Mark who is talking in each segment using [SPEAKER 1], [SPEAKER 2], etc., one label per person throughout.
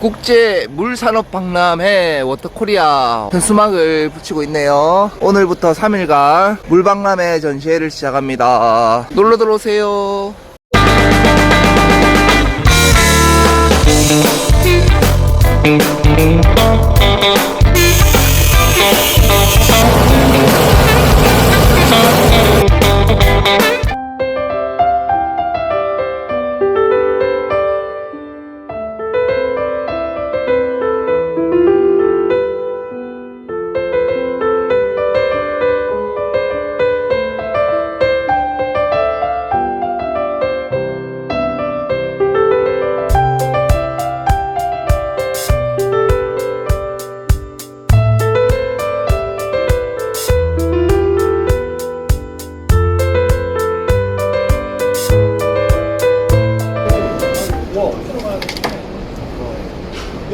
[SPEAKER 1] 국제 물산업 박람회 워터코리아 현수막을 붙이고 있네요. 오늘부터 3일간 물박람회 전시회를 시작합니다. 놀러 들어오세요.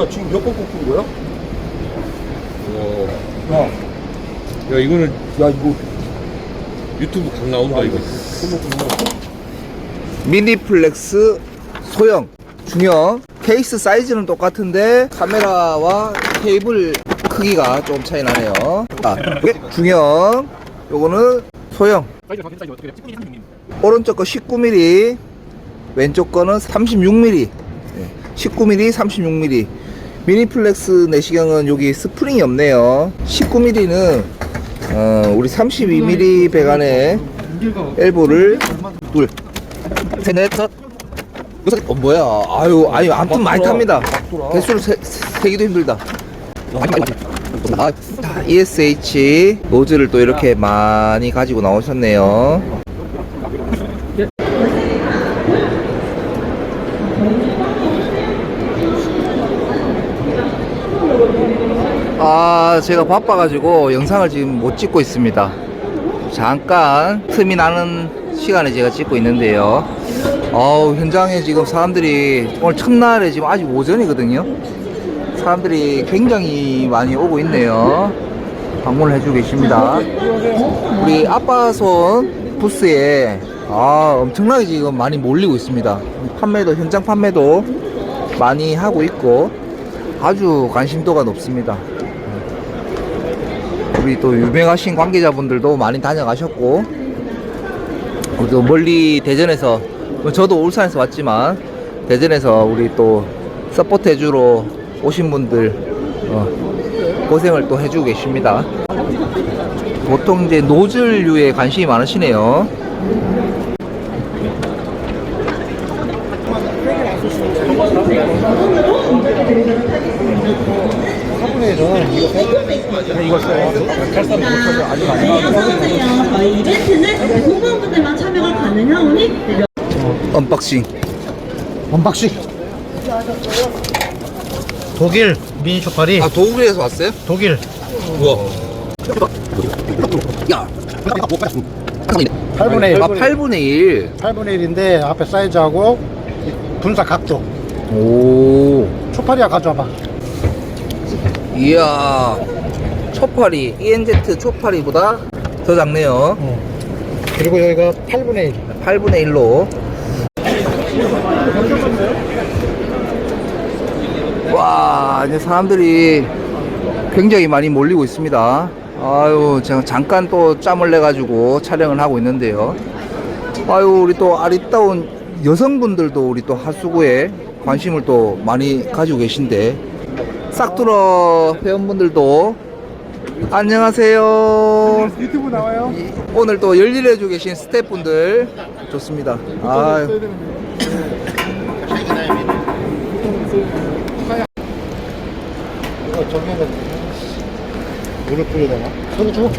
[SPEAKER 2] 야 지금 몇번 꺾은 거야?
[SPEAKER 3] 와.
[SPEAKER 2] 야,
[SPEAKER 3] 야 이거는
[SPEAKER 2] 야 이거
[SPEAKER 3] 유튜브 각 나온다 이거.
[SPEAKER 1] 미니플렉스 소형, 중형, 케이스 사이즈는 똑같은데 카메라와 케이블 크기가 좀 차이 나네요. 아, 중형, 요거는 소형.
[SPEAKER 2] 사이즈가 사이즈 어떻게 돼? 19mm 36mm
[SPEAKER 1] 오른쪽 거 19mm, 왼쪽 거는 36mm. 19mm, 36mm. 미니플렉스 내시경은 여기 스프링이 없네요. 19mm는 어, 우리 32mm 배관에 엘보를 둘, 셋, 넷. 여섯. 어 뭐야? 아유, 아유, 아무튼 많이 탑니다. 개수를 세, 세기도 힘들다. 아, 다 ESH 노즐을 또 이렇게 많이 가지고 나오셨네요. 아, 제가 바빠가지고 영상을 지금 못 찍고 있습니다. 잠깐 틈이 나는 시간에 제가 찍고 있는데요. 어우, 현장에 지금 사람들이 오늘 첫날에 지금 아직 오전이거든요. 사람들이 굉장히 많이 오고 있네요. 방문을 해주고 계십니다. 우리 아빠손 부스에 아, 엄청나게 지금 많이 몰리고 있습니다. 판매도, 현장 판매도 많이 하고 있고 아주 관심도가 높습니다. 우리 또 유명하신 관계자분들도 많이 다녀가셨고 어, 또 멀리 대전에서 뭐 저도 울산에서 왔지만 대전에서 우리 또 서포트 해주러 오신 분들 어, 고생을 또 해주고 계십니다. 보통 이제 노즐류에 관심이 많으시네요.
[SPEAKER 2] 이거
[SPEAKER 4] 어서오세요. 저희 이벤트는 공무원분들만 참여가 가능하오니 네,
[SPEAKER 1] 언박싱.
[SPEAKER 5] 언박싱 독일 미니 초파리
[SPEAKER 1] 아 독일에서 왔어요?
[SPEAKER 5] 독일
[SPEAKER 1] 우와. 야.
[SPEAKER 5] 8분의 1
[SPEAKER 1] 아 8분의 1.
[SPEAKER 5] 8분의 1인데 앞에 사이즈하고 분사 각도
[SPEAKER 1] 오.
[SPEAKER 5] 초파리야 가져와봐
[SPEAKER 1] 이야. 초파리 ENZ 초파리보다 더 작네요.
[SPEAKER 5] 그리고 여기가 8분의 1
[SPEAKER 1] 8분의 1로. 와, 이제 사람들이 굉장히 많이 몰리고 있습니다. 아유, 제가 잠깐 또 짬을 내 가지고 촬영을 하고 있는데요. 아유, 우리 또 아리따운 여성분들도 우리 또 하수구에 관심을 또 많이 가지고 계신데, 싹뚫어 회원분들도 안녕하세요.
[SPEAKER 5] 유튜브 나와요?
[SPEAKER 1] 이- 오늘 또 열일해주고 계신 스태프분들 좋습니다. 아,
[SPEAKER 5] 이거 저기에다 물을 뿌려다가 손 줘.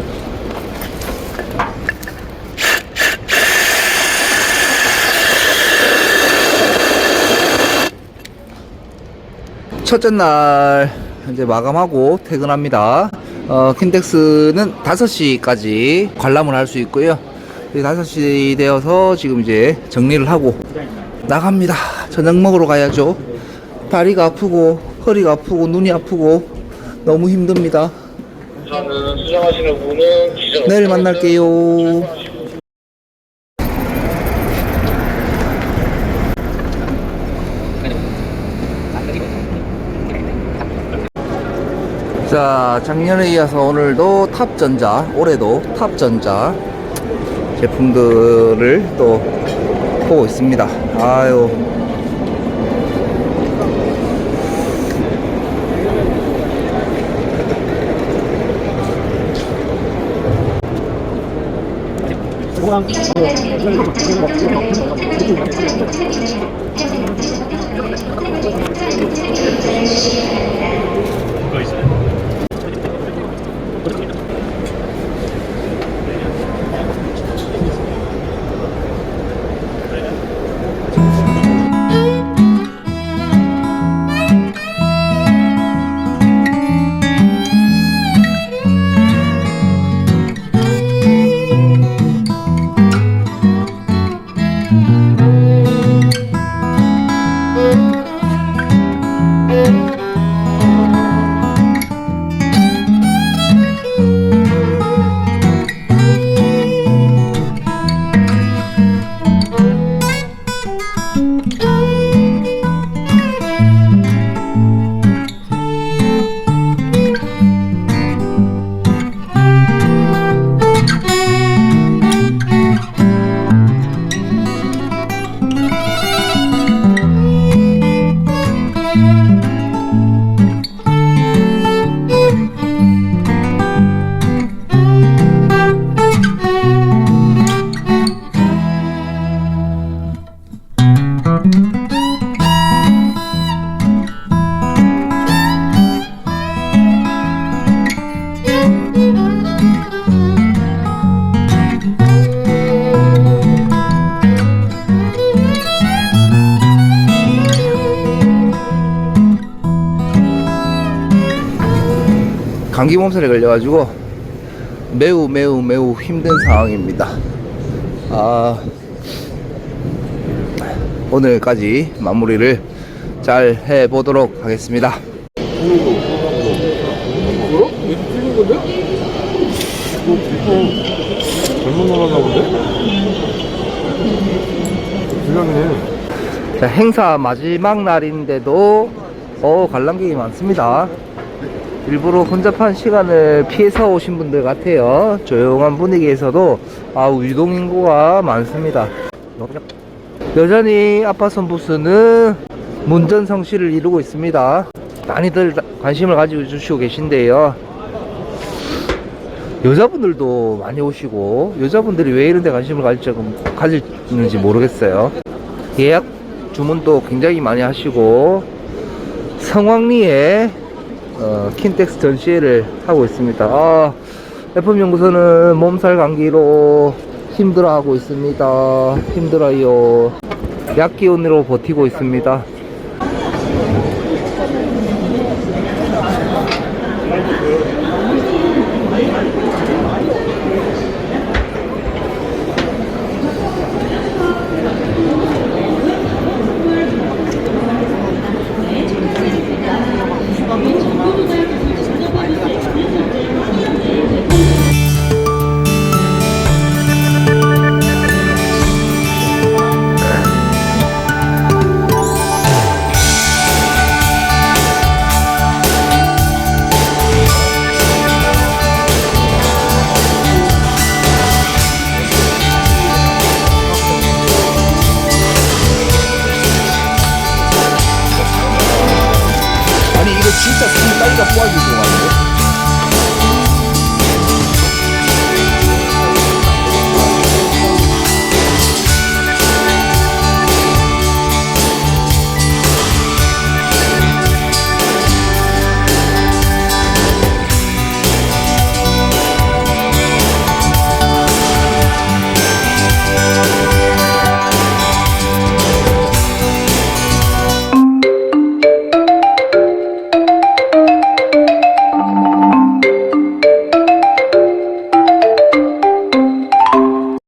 [SPEAKER 1] 첫째 날 이제 마감하고 퇴근합니다. 어, 킨텍스는 5시까지 관람을 할 수 있고요. 5시 되어서 지금 이제 정리를 하고 나갑니다. 저녁 먹으러 가야죠. 다리가 아프고 허리가 아프고 눈이 아프고 너무 힘듭니다. 내일 만날게요. 자, 작년에 이어서 오늘도 탑전자, 올해도 탑전자 제품들을 또 보고 있습니다. 아유. 감기 몸살에 걸려가지고 매우 매우 매우 힘든 상황입니다. 아, 오늘까지 마무리를 잘 해보도록 하겠습니다. 자, 행사 마지막 날인데도 어 관람객이 많습니다. 일부러 혼잡한 시간을 피해서 오신 분들 같아요. 조용한 분위기에서도 아 유동 인구가 많습니다. 여전히 아파선 부스는 문전 성시를 이루고 있습니다. 많이들 관심을 가지고 주시고 계신데요. 여자분들도 많이 오시고 여자분들이 왜 이런 데 관심을 가질지, 모르겠어요. 예약 주문도 굉장히 많이 하시고 성황리에 어, 킨텍스 전시회를 하고 있습니다. 아, F연구소는 몸살 감기로 힘들어하고 있습니다. 힘들어요. 약기운으로 버티고 있습니다. 아